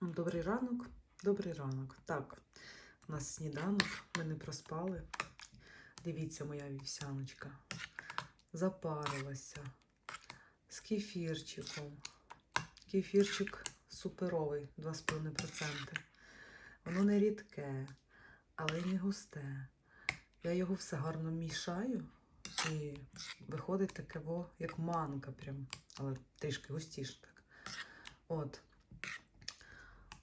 Добрий ранок, добрий ранок. Так, у нас сніданок, ми не проспали. Дивіться, моя вівсяночка. Запарилася з кефірчиком. Кефірчик суперовий, 2,5%. Воно не рідке, але й не густе. Я його все гарно мішаю і виходить таке, як манка, прям, але трішки густіше так. От.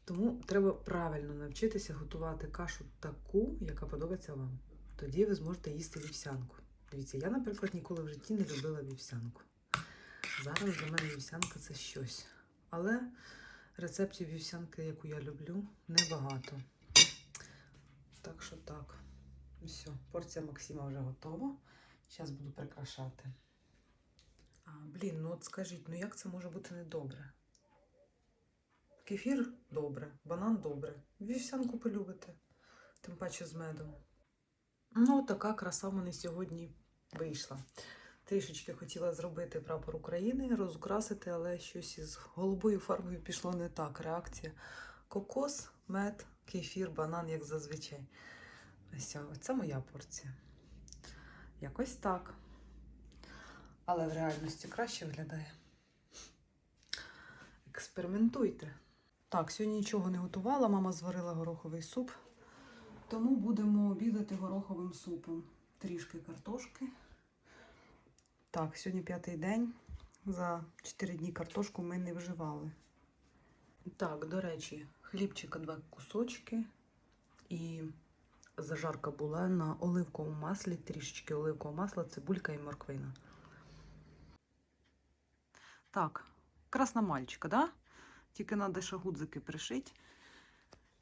Тому треба правильно навчитися готувати кашу таку, яка подобається вам. Тоді ви зможете їсти вівсянку. Дивіться, я, наприклад, ніколи в житті не любила вівсянку. Зараз для мене вівсянка це щось. Але рецептів вівсянки, яку я люблю, небагато. Так що так. Все, порція Максима вже готова. Зараз буду прикрашати. А, блін, ну от скажіть, ну як це може бути недобре? Кефір добре, банан добре. Вівсянку полюбите, тим паче з медом. Ну, така краса в мене сьогодні вийшла. Трішечки хотіла зробити прапор України, розукрасити, але щось із голубою фарбою пішло не так. Реакція. Кокос, мед, кефір, банан, як зазвичай. Ось це моя порція. Якось так. Але в реальності краще виглядає. Експериментуйте. Так, сьогодні нічого не готувала, мама зварила гороховий суп. Тому будемо обідати гороховим супом. Трішки картошки. Так, сьогодні п'ятий день. За 4 дні картошку ми не вживали. Так, до речі, хлібчика два кусочки. І зажарка була на оливковому маслі, трішечки оливкового масла, цибулька і морквина. Так, красна мальчика, да? Тільки треба ще гудзики пришити.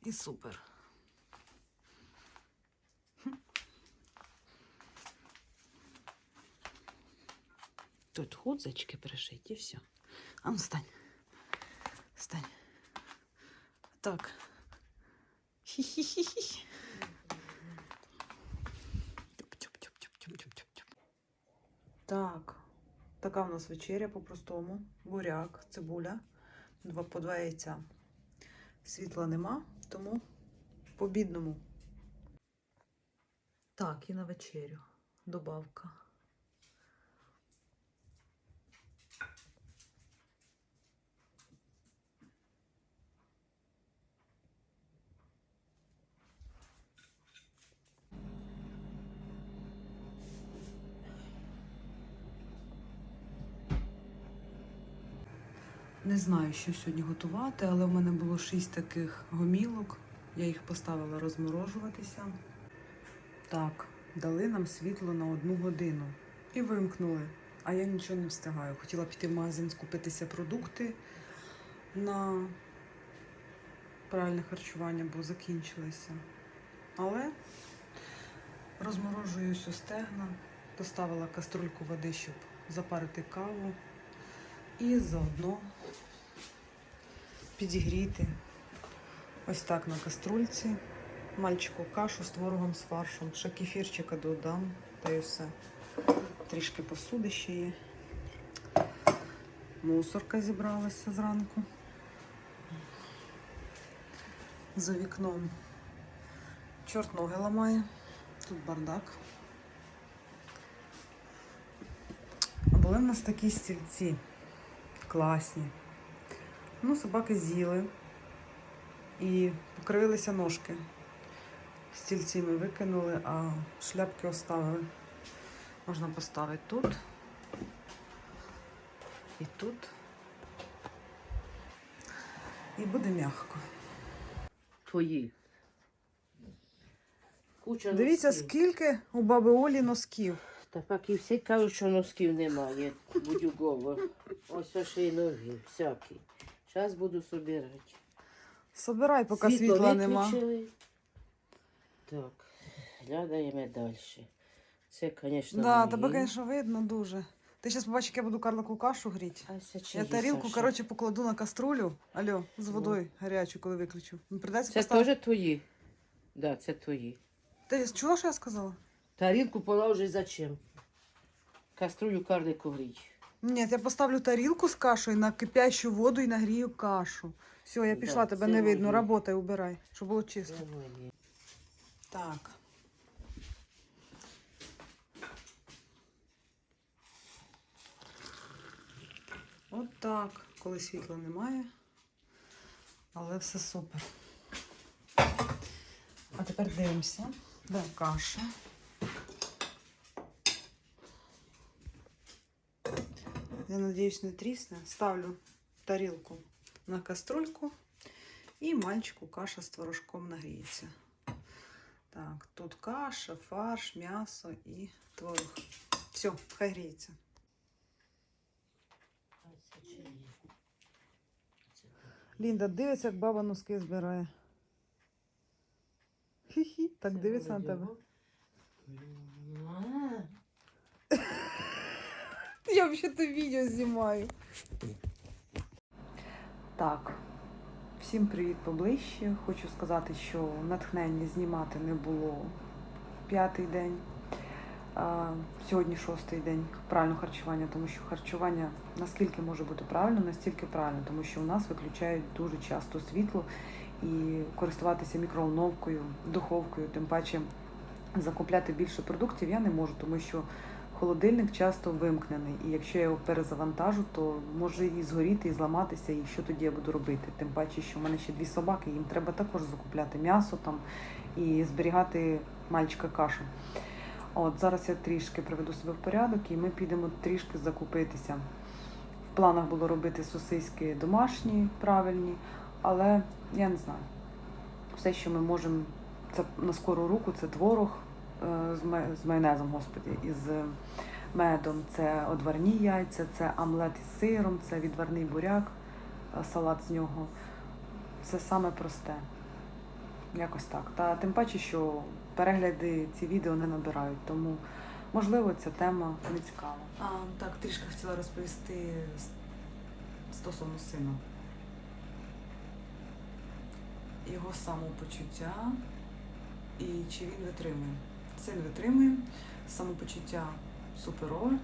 І супер. Тут гудзички пришиті і все. А ну стань. Стань. Так. Хі-хі-хі-хі. Так, така в нас вечеря по-простому. Буряк, цибуля, два, по два яйця. Світла нема, тому по бідному. Так, і на вечерю. Добавка. Не знаю, що сьогодні готувати, але в мене було шість таких гомілок. Я їх поставила розморожуватися. Так, дали нам світло на одну годину і вимкнули. А я нічого не встигаю. Хотіла піти в магазин скупитися продукти на правильне харчування, бо закінчилися. Але розморожую стегна, поставила каструльку води, щоб запарити каву. І заодно підігріти ось так на каструльці. Мальчику кашу з творогом з фаршем. Ще кефірчика додам, та й все. Трішки посуди ще є. Мусорка зібралася зранку. За вікном. Чорт ноги ламає. Тут бардак. Були в нас такі стільці класні. Ну, собаки з'їли і покривилися ножки. Стільці ми викинули, а шляпки оставили. Можна поставити тут і тут. І буде м'яко. Твої. Куча Дивіться, носків. скільки у баби Олі носків. Та всі кажуть, що носків немає. Будь-кого. Ось ще й ноги, всякі. Зараз буду собирати. Собирай, поки світла нема. виключили. Так, глядаємо далі. Це, звісно, Да, мої. тебе, звісно, видно дуже. Ти зараз побачиш, як я буду карлику кашу гріти. А це Я чиї, тарілку, Саша? коротше, покладу на каструлю. Алло, з водою гарячу, коли виключу. Придеться Це поставити. теж твої? Да, це твої. Ти чула, що я сказала? Тарілку положи зачем? Каструлю карлику гріть. Ні, я поставлю тарілку з кашею на кипящу воду і нагрію кашу. Все, я пішла, Да, тебе це не видно. моє. Работай, убирай, щоб було чисто. Так. От так, коли світла немає. Але все супер. А тепер дивимося. Де каша? Я надіюсь, не трісне. Ставлю тарілку на каструльку і мальчику каша з творожком нагріється. Так, тут каша, фарш, м'ясо і творог. Все, хай гріється. А це чи Лінда дивиться, як баба носки збирає. Хі-хі, так дивиться на тебе. його. А, Я взагалі то відео знімаю. Так, всім привіт поближче. Хочу сказати, що натхнення знімати не було п'ятий день. Сьогодні шостий день правильного харчування, тому що харчування наскільки може бути правильно, настільки правильно, тому що у нас виключають дуже часто світло і користуватися мікроволновкою, духовкою, тим паче закупляти більше продуктів я не можу, тому що холодильник часто вимкнений. І якщо я його перезавантажу, то може і згоріти, і зламатися, і що тоді я буду робити? Тим паче, що в мене ще дві собаки, їм треба також закупляти м'ясо там і зберігати мальчика кашу. От зараз я трішки приведу себе в порядок, і ми підемо трішки закупитися. В планах було робити сосиски домашні, правильні, але я не знаю. Все, що ми можемо, це на скору руку, це творог з, ме- з майонезом, господі, із е, медом. Це одварні яйця, це омлет із сиром, це відварний буряк, е, салат з нього. Це саме просте. Якось так. Та тим паче, що перегляди ці відео не набирають, тому можливо ця тема не цікава. А, так, трішки хотіла розповісти стосовно сина. Його самопочуття і чи він витримує. Син витримує, самопочуття суперове,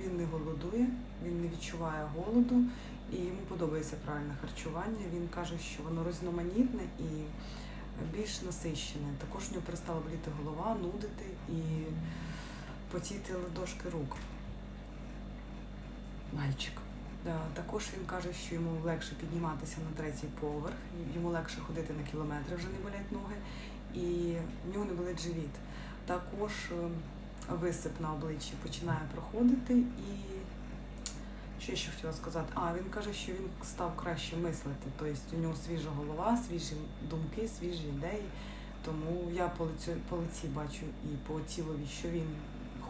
він не голодує, він не відчуває голоду і йому подобається правильне харчування. Він каже, що воно різноманітне і більш насищене. Також в нього перестала боліти голова, нудити і потіти ладошки рук. Мальчик. Також він каже, що йому легше підніматися на третій поверх, йому легше ходити на кілометри, вже не болять ноги, і в нього не болить живіт. Також е, висип на обличчі починає проходити і що я ще хотіла сказати? А, він каже, що він став краще мислити. Тобто у нього свіжа голова, свіжі думки, свіжі ідеї. Тому я по лицю, по лиці бачу і по тілові, що він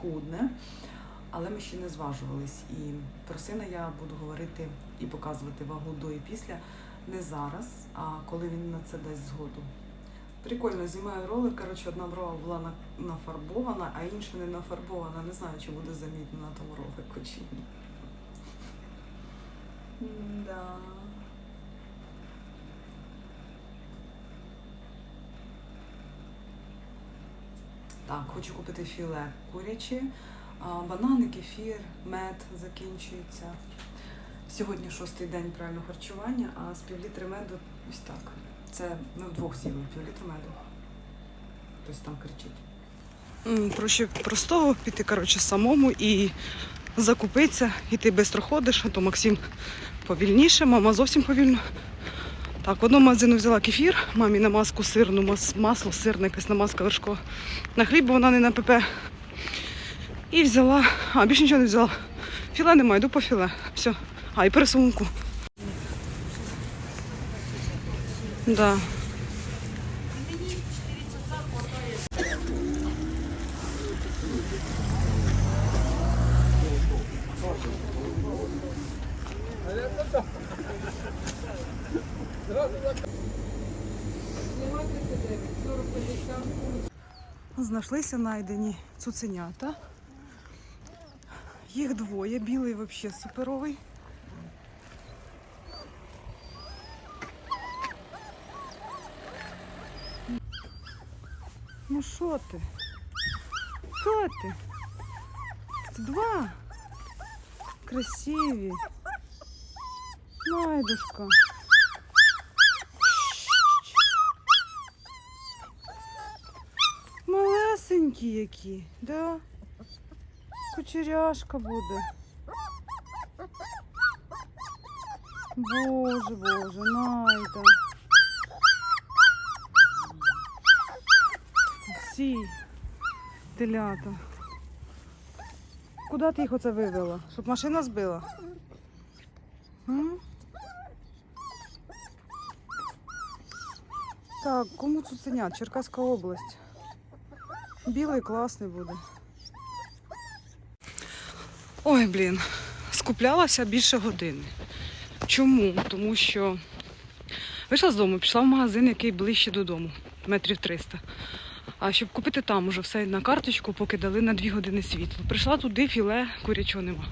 худне, але ми ще не зважувались. І про сина я буду говорити і показувати вагу до і після не зараз, а коли він на це дасть згоду. Прикольно, знімаю ролик. Коротше, одна брова була нафарбована, а інша не нафарбована. Не знаю, чи буде замітно на тому ролику чи ні. Да. Так, хочу купити філе куряче, а, банани, кефір, мед закінчується. Сьогодні шостий день правильного харчування, а з півлітри меду ось так. Це ми вдвох з'їли півлітри меду. Хтось там кричить. Проще простого піти, коротше, самому і закупитися, і ти швидко ходиш, а то Максим повільніше, мама зовсім повільно. Так, в одному магазину взяла кефір, мамі намазку сирну, мас- масло, сирне, якась намазка вершкова. На хліб, бо вона не на ПП. І взяла, а більше нічого не взяла. Філе немає, йду по філе. Все. А, і пересумку. Да. Знайшлися найдені цуценята. Їх двоє, білий взагалі суперовий. Що ти? Що ти? Два. красиві. Найдушка. Малесенькі які, да? Кучеряшка буде. Боже, боже, найда. Всі телята. Куди ти їх оце вивела? Щоб машина збила? М? Так, кому цуценят? Черкаська область. Білий класний буде. Ой, блін, скуплялася більше години. Чому? Тому що вийшла з дому, пішла в магазин, який ближче додому, метрів 300. А щоб купити там уже все на карточку, поки дали на 2 години світло. Прийшла туди, філе, курячого нема.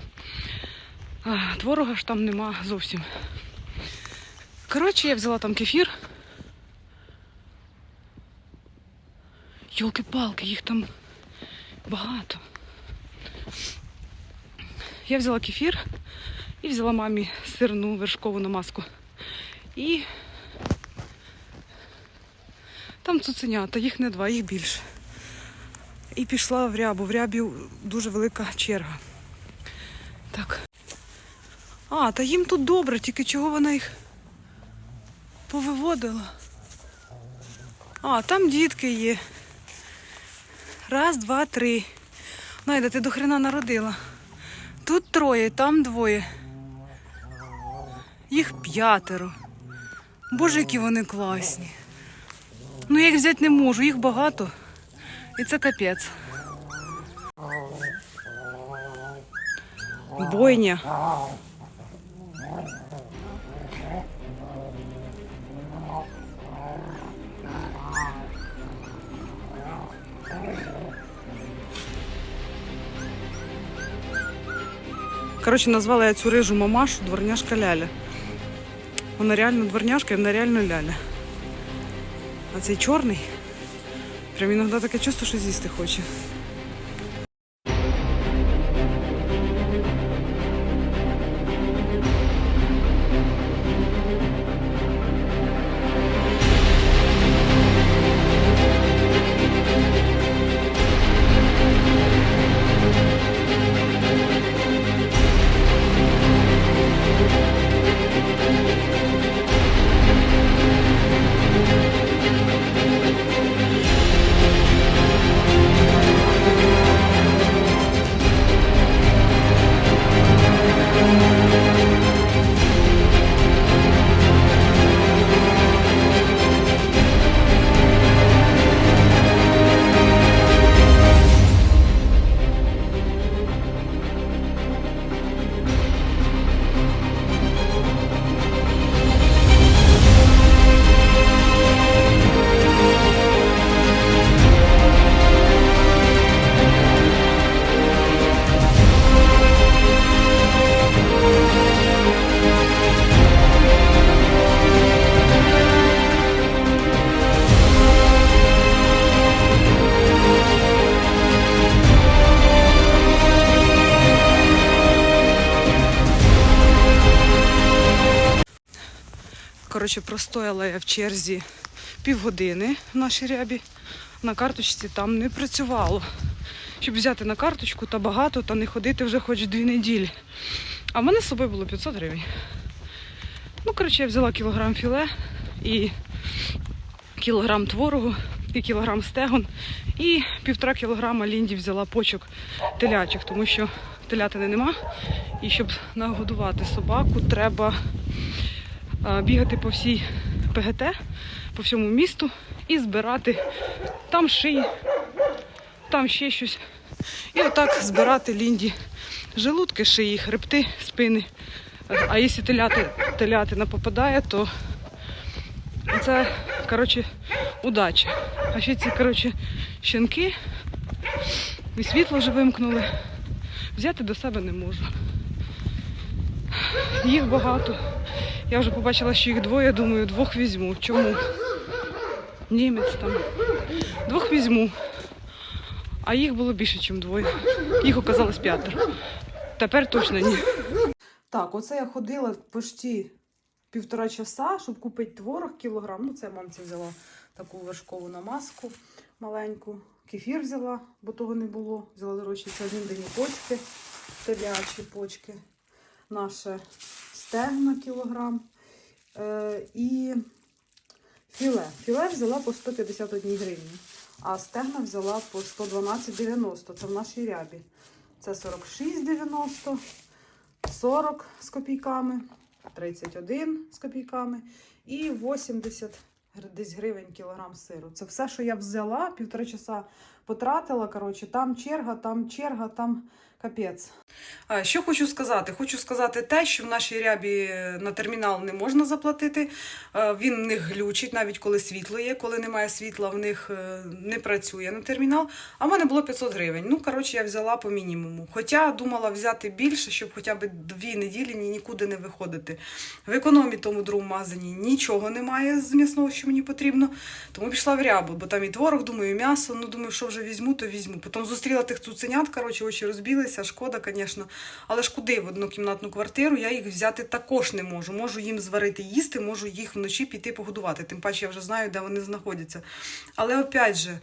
А, творога ж там нема зовсім. Коротше, я взяла там кефір. Йолки-палки, їх там багато. Я взяла кефір і взяла мамі сирну вершкову намазку. І там цуценята, їх не два, їх більше. І пішла в рябу. В рябі дуже велика черга. Так. А, та їм тут добре, тільки чого вона їх повиводила. А, там дітки є. Раз, два, три. Найда, ти до хрена народила. Тут троє, там двоє. Їх п'ятеро. Боже, які вони класні. Ну я їх взяти не можу, їх багато. І це капець. Бойня. Коротше, назвала я цю рижу мамашу дворняшка Ляля. Вона реально дворняшка і вона реально ляля. А цей чорний. Прям іноді таке чувство, що з'їсти хоче. Коротше, простояла я в черзі півгодини в нашій рябі. На карточці там не працювало. Щоб взяти на карточку та багато, та не ходити вже хоч дві неділі. А в мене з собою було 500 гривень. Ну, коротше, я взяла кілограм філе і кілограм творогу, і кілограм стегон, і півтора кілограма лінді взяла почок телячих, тому що телятини нема. І щоб нагодувати собаку, треба бігати по всій ПГТ, по всьому місту і збирати там шиї, там ще щось. І отак збирати лінді желудки, шиї, хребти, спини. А якщо теляти, телятина попадає, то це, коротше, удача. А ще ці, коротше, щенки і світло вже вимкнули. Взяти до себе не можу. Їх багато. Я вже побачила, що їх двоє, думаю, двох візьму. Чому? Німець там. Двох візьму. А їх було більше, ніж двоє. Їх оказалось п'ятеро. Тепер точно ні. Так, оце я ходила почти півтора часа, щоб купити творог кілограм. Ну, це мамці взяла таку вершкову намазку маленьку. Кефір взяла, бо того не було. Взяла, до речі, це один день почки, телячі почки. Наше стегна кілограм. Е, і філе. Філе взяла по 151 гривні, а стегна взяла по 112,90. Це в нашій рябі. Це 46,90, 40 з копійками, 31 з копійками і 80 десь гривень кілограм сиру. Це все, що я взяла, півтора часа потратила. Коротше, там черга, там черга, там капець. Що хочу сказати? Хочу сказати те, що в нашій рябі на термінал не можна заплатити. Е, Він них глючить, навіть коли світло є. Коли немає світла, в них е, не працює на термінал. А в мене було 500 гривень. Ну, коротше, я взяла по мінімуму. Хоча думала взяти більше, щоб хоча б дві неділі нікуди не виходити. В економі тому другому магазині нічого немає з м'ясного, що мені потрібно. Тому пішла в рябу, бо там і творог, думаю, і м'ясо. Ну, думаю, що вже візьму, то візьму. Потім зустріла тих цуценят, коротше, очі розбілися, шкода, звісно. Але ж куди в однокімнатну квартиру я їх взяти також не можу. Можу їм зварити їсти, можу їх вночі піти погодувати. Тим паче я вже знаю, де вони знаходяться. Але опять же.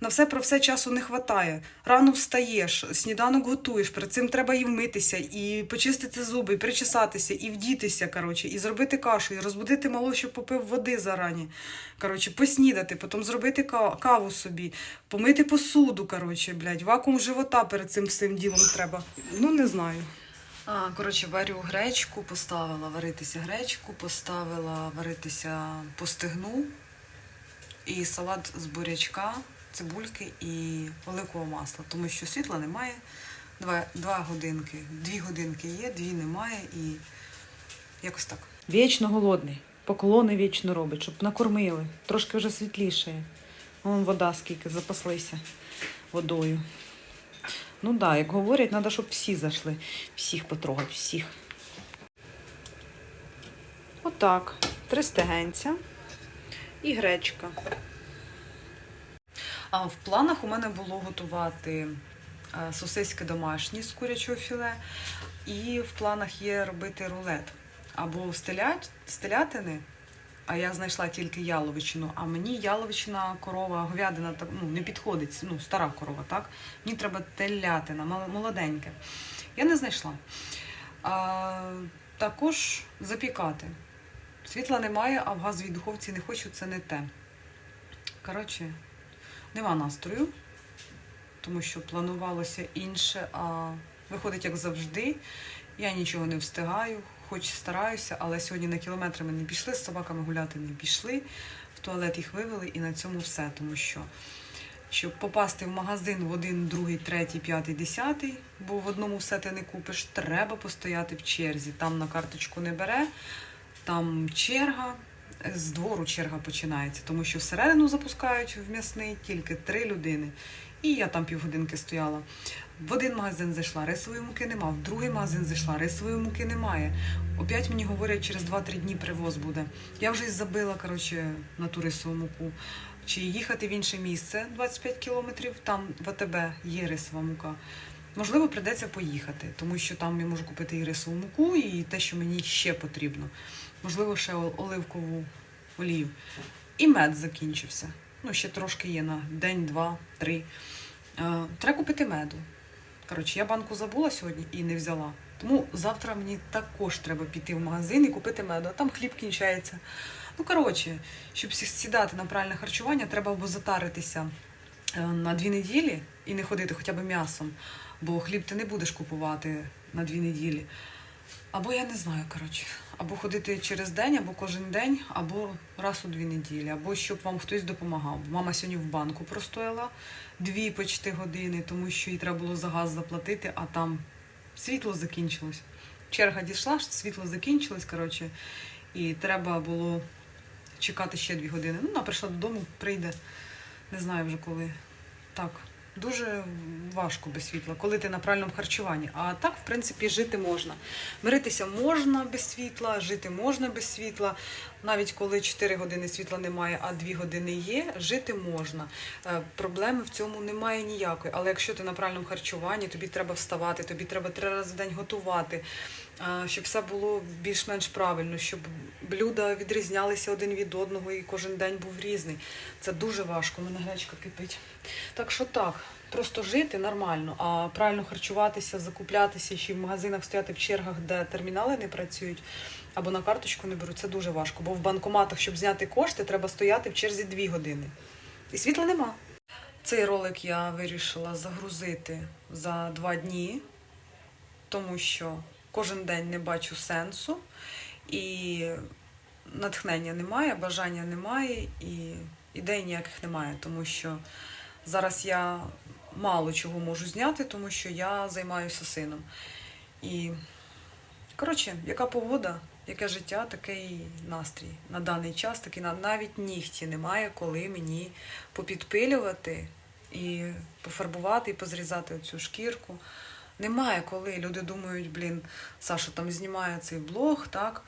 На все про все часу не вистачає. Рано встаєш, сніданок готуєш, перед цим треба і вмитися, і почистити зуби, і причесатися, і вдітися, коротше, і зробити кашу, і розбудити мало, щоб попив води зарані. Коротше, поснідати, потім зробити каву собі, помити посуду, коротше, блядь, вакуум живота перед цим всім ділом треба. Ну, не знаю. А, коротше, варю гречку, поставила варитися гречку, поставила варитися по стегну і салат з бурячка, цибульки і оливкового масла, тому що світла немає. Два, два годинки, дві годинки є, дві немає і якось так. Вічно голодний. Поклони вічно робить, щоб накормили. Трошки вже світліше. Вон вода скільки запаслися водою. Ну так, да, як говорять, треба, щоб всі зайшли. Всіх потрогати, всіх. Отак. Три стегенця і гречка. А в планах у мене було готувати е, сосиски домашні з курячого філе, і в планах є робити рулет або з телят- з телятини. А я знайшла тільки яловичину, а мені яловичина корова, говядина ну, не підходить, ну, стара корова, так? Мені треба телятина, молоденьке. Я не знайшла. А, також запікати. Світла немає, а в газовій духовці не хочу, це не те. Коротше, нема настрою, тому що планувалося інше, а виходить, як завжди. Я нічого не встигаю, хоч стараюся, але сьогодні на кілометри ми не пішли, з собаками гуляти не пішли, в туалет їх вивели і на цьому все. Тому що, щоб попасти в магазин в один, другий, третій, п'ятий, десятий, бо в одному все ти не купиш, треба постояти в черзі. Там на карточку не бере, там черга. З двору черга починається, тому що всередину запускають в м'ясний тільки три людини. І я там півгодинки стояла. В один магазин зайшла, рисової муки нема, в другий магазин зайшла, рисової муки немає. Опять мені говорять, через 2-3 дні привоз буде. Я вже й забила коротше, на ту рисову муку. Чи їхати в інше місце 25 кілометрів, там в АТБ є рисова мука. Можливо, прийдеться поїхати, тому що там я можу купити і рисову муку, і те, що мені ще потрібно. Можливо, ще оливкову олію. І мед закінчився. Ну, ще трошки є на день, два, три. Е, Треба купити меду. Коротше, я банку забула сьогодні і не взяла. Тому завтра мені також треба піти в магазин і купити меду, а там хліб кінчається. Ну, коротше, щоб сідати на правильне харчування, треба або затаритися е, на дві неділі і не ходити хоча б м'ясом, бо хліб ти не будеш купувати на дві неділі. Або я не знаю, коротше. Або ходити через день, або кожен день, або раз у дві неділі, або щоб вам хтось допомагав. Мама сьогодні в банку простояла дві почти години, тому що їй треба було за газ заплатити, а там світло закінчилось. Черга дійшла, світло закінчилось, коротше, і треба було чекати ще дві години. Ну, вона прийшла додому, прийде, не знаю вже коли. Так, дуже важко без світла, коли ти на правильному харчуванні. А так, в принципі, жити можна. Миритися можна без світла, жити можна без світла. Навіть коли 4 години світла немає, а 2 години є, жити можна. Е, Проблеми в цьому немає ніякої. Але якщо ти на правильному харчуванні, тобі треба вставати, тобі треба три рази в день готувати. Щоб все було більш-менш правильно, щоб блюда відрізнялися один від одного і кожен день був різний. Це дуже важко, мене гречка кипить. Так що так, просто жити нормально, а правильно харчуватися, закуплятися, ще в магазинах стояти в чергах, де термінали не працюють, або на карточку не беруть, це дуже важко. Бо в банкоматах, щоб зняти кошти, треба стояти в черзі дві години. І світла нема. Цей ролик я вирішила загрузити за два дні, тому що кожен день не бачу сенсу, і натхнення немає, бажання немає, і ідей ніяких немає, тому що зараз я мало чого можу зняти, тому що я займаюся сином. І, коротше, яка погода, яке життя, такий настрій. На даний час такий навіть нігті немає, коли мені попідпилювати і пофарбувати, і позрізати цю шкірку. Немає коли. Люди думають, блін, Саша там знімає цей блог, так?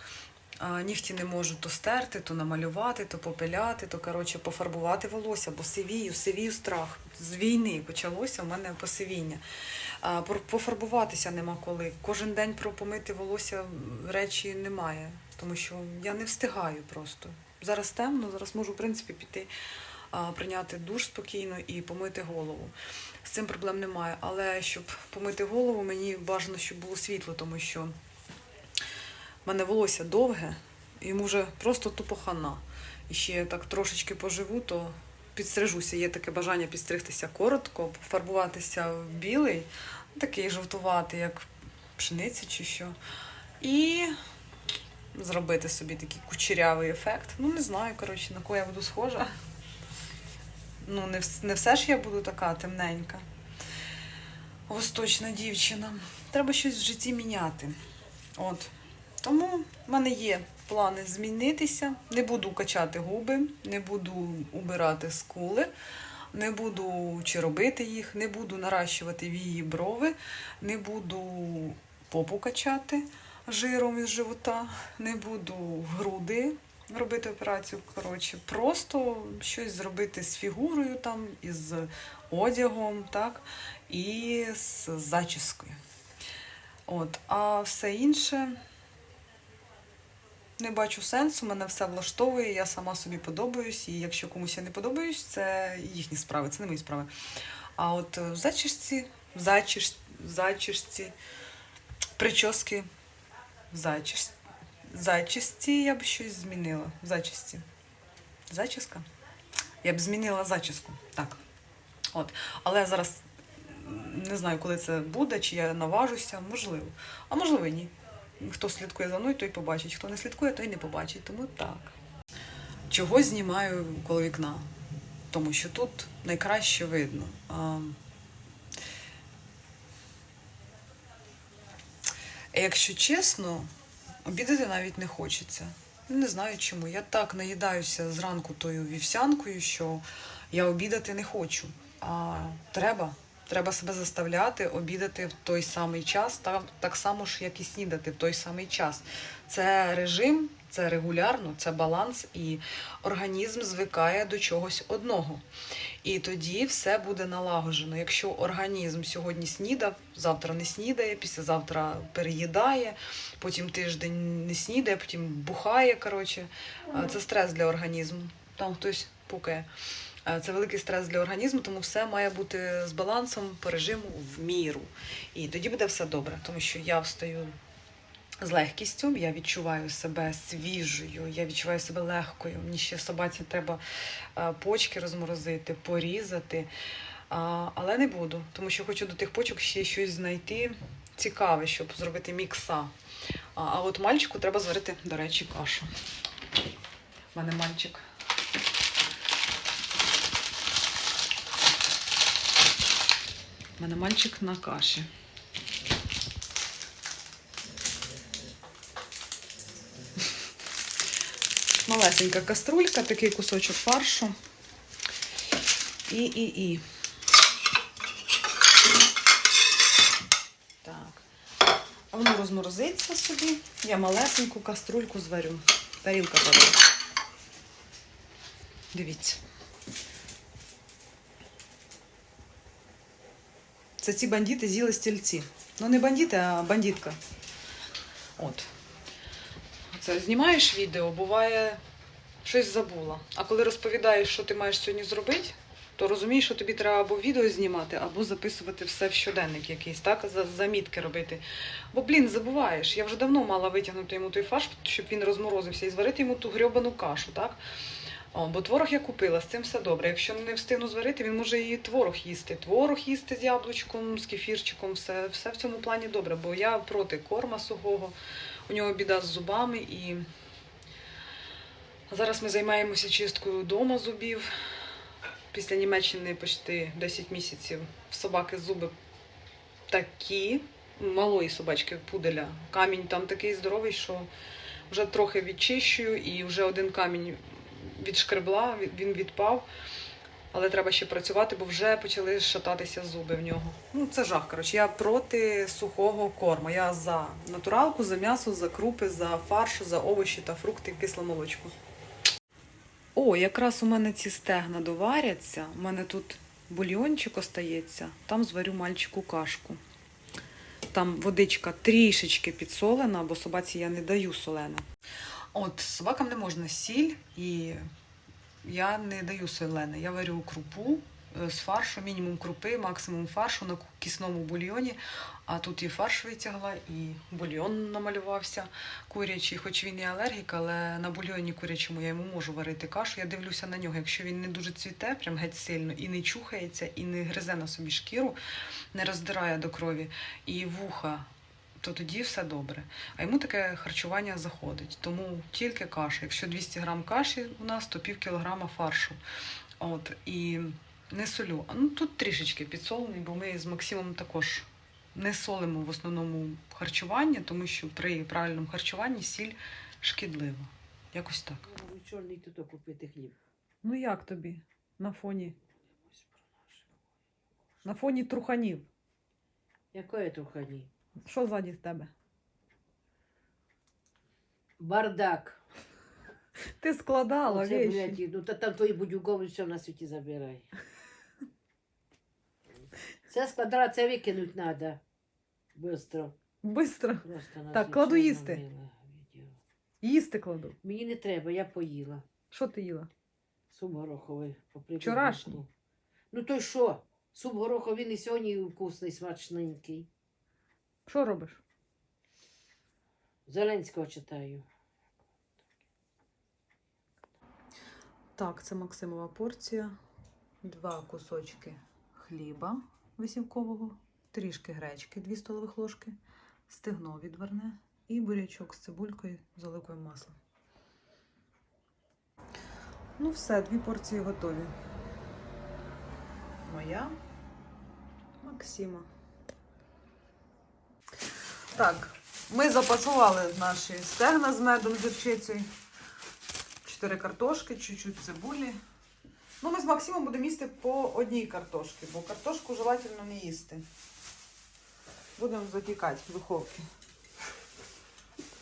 А нігті не можу то стерти, то намалювати, то попиляти, то коротше пофарбувати волосся, бо сивію, сивію страх. З війни почалося у мене посивіння. А пофарбуватися нема коли. Кожен день про помити волосся речі немає, тому що я не встигаю просто. Зараз темно, зараз можу, в принципі, піти прийняти душ спокійно і помити голову. З цим проблем немає. Але щоб помити голову, мені бажано, щоб було світло, тому що в мене волосся довге, і вже просто тупо хана. І ще я так трошечки поживу, то підстрижуся. Є таке бажання підстригтися коротко, пофарбуватися в білий, такий жовтуватий, як пшениця чи що. І зробити собі такий кучерявий ефект. Ну, не знаю, коротше, на кого я буду схожа. Ну, не, не все ж я буду така темненька. Восточна дівчина. Треба щось в житті міняти. От. Тому в мене є плани змінитися. Не буду качати губи, не буду убирати скули, не буду чи робити їх, не буду наращувати вії брови, не буду попу качати жиром із живота, не буду груди робити операцію. Коротше, просто щось зробити з фігурою, там, із одягом, так, і з зачіскою. От, а все інше не бачу сенсу, мене все влаштовує, я сама собі подобаюсь, і якщо комусь я не подобаюсь, це їхні справи, це не мої справи. А от в зачісці, в зачіс, в зачісці, прически, в зачіс, зачісці я б щось змінила. В зачісці. Зачіска? Я б змінила зачіску. Так. От. Але я зараз не знаю, коли це буде, чи я наважуся, можливо. А можливо, ні. Хто слідкує за мною, той побачить. Хто не слідкує, той не побачить. Тому так. Чого знімаю коло вікна? Тому що тут найкраще видно. А, Якщо чесно, обідати навіть не хочеться. Не знаю чому. Я так наїдаюся зранку тою вівсянкою, що я обідати не хочу. А треба. Треба себе заставляти обідати в той самий час, так, так само ж, як і снідати в той самий час. Це режим, це регулярно, це баланс, і організм звикає до чогось одного. І тоді все буде налагоджено. Якщо організм сьогодні снідав, завтра не снідає, післязавтра переїдає, потім тиждень не снідає, потім бухає. Коротше, це стрес для організму. Там хтось пукає. Е, Це великий стрес для організму, тому все має бути з балансом по режиму в міру. І тоді буде все добре, тому що я встаю з легкістю, я відчуваю себе свіжою, я відчуваю себе легкою. Мені ще собаці треба е, почки розморозити, порізати. Але не буду, тому що хочу до тих почок ще щось знайти цікаве, щоб зробити мікса. А, а от мальчику треба зварити, до речі, кашу. У мене мальчик. У мене мальчик на каші. Малесенька каструлька, такий кусочок фаршу. І, і, і. Так. Воно розморозиться собі. Я малесеньку каструльку зварю. Тарілка падає. Дивіться. Це ці бандити з'їли стільці. Ну, не бандити, а бандитка. От. Це знімаєш відео, буває щось забула. А коли розповідаєш, що ти маєш сьогодні зробити, то розумієш, що тобі треба або відео знімати, або записувати все в щоденник якийсь, так? За- Замітки робити. Бо, блін, забуваєш. Я вже давно мала витягнути йому той фарш, щоб він розморозився і зварити йому ту грьобану кашу, так? О, бо творог я купила, з цим все добре. Якщо не встигну зварити, він може і творог їсти. Творог їсти з яблучком, з кефірчиком, все, все в цьому плані добре, бо я проти корма сухого. У нього біда з зубами і зараз ми займаємося чисткою вдома зубів. Після Німеччини почти 10 місяців собаки зуби такі, малої собачки пуделя. Камінь там такий здоровий, що вже трохи відчищую, і вже один камінь відшкребла, він відпав. Але треба ще працювати, бо вже почали шататися зуби в нього. Ну, це жах. Коротше, я проти сухого корму. Я за натуралку, за м'ясо, за крупи, за фарш, за овочі та фрукти, кисломолочку. О, якраз у мене ці стегна доваряться. У мене тут бульйончик остається, там зварю мальчику кашку. Там водичка трішечки підсолена, бо собаці я не даю солене. От собакам не можна сіль, і я не даю солене. Я варю крупу е, з фаршу, мінімум крупи, максимум фаршу на кисному бульйоні. А тут і фарш витягла, і бульйон намалювався курячий, хоч він і алергік, але на бульйоні курячому я йому можу варити кашу. Я дивлюся на нього. Якщо він не дуже цвіте, прям геть сильно, і не чухається, і не гризе на собі шкіру, не роздирає до крові, і вуха, то тоді все добре. А йому таке харчування заходить. Тому тільки каша. Якщо 200 грам каші у нас, то пів кілограма фаршу. От, і не солю. А ну тут трішечки підсолений, бо ми з Максимом також не солимо в основному харчування, тому що при правильному харчуванні сіль шкідлива. Якось так. Ну, Чорний тут купити хліб. Ну як тобі на фоні? На фоні труханів. Якої трухані? Що ззаді в тебе? Бардак. Ти складала Оце, блядь, ну та там твої будюгові все на світі забирай. Це складала, це викинуть треба. Бистро. Бистро. Просто на Так, кладу їсти. відео. Їсти кладу. Мені не треба, я поїла. Що ти їла? Суп гороховий. по. Вчорашній? Ну то й що? Суп гороховий він і сьогодні вкусний, смачненький. Що робиш? Зеленського читаю. Так, це Максимова порція. Два кусочки хліба висівкового, трішки гречки, 2 столових ложки, стегно відварне і бурячок з цибулькою з оливковим маслом. Ну все, дві порції готові. Моя Максима. Так, ми запасували наші стегна з медом з гірчицею. Чотири картошки, чуть-чуть цибулі. Ну, ми з Максимом будемо їсти по одній картошці, бо картошку желательно не їсти. Будемо запікати в духовці.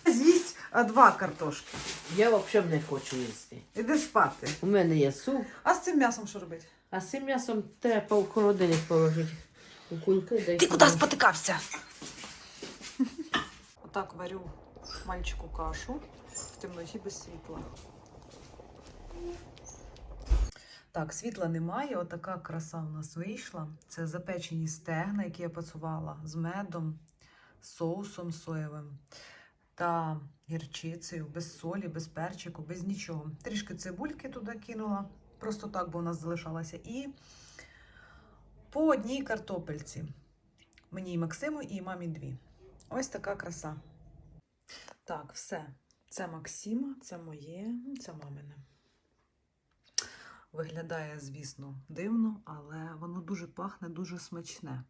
З'їсть а два картошки. Я взагалі не хочу їсти. Іди спати. У мене є суп, А з цим м'ясом що робити? а з цим м'ясом треба в холодильник положити. У кульки дай Ти куди спотикався? Отак варю мальчику кашу в темноті без світла. Так, світла немає, отака краса в нас вийшла. Це запечені стегна, які я пацювала з медом, соусом соєвим та гірчицею, без солі, без перчику, без нічого. Трішки цибульки туди кинула, просто так, бо у нас залишалася. І по одній картопельці. Мені і Максиму, і мамі дві. Ось така краса. Так, все. Це Максима, це моє, ну, це мамине. Виглядає, звісно, дивно, але воно дуже пахне, дуже смачне.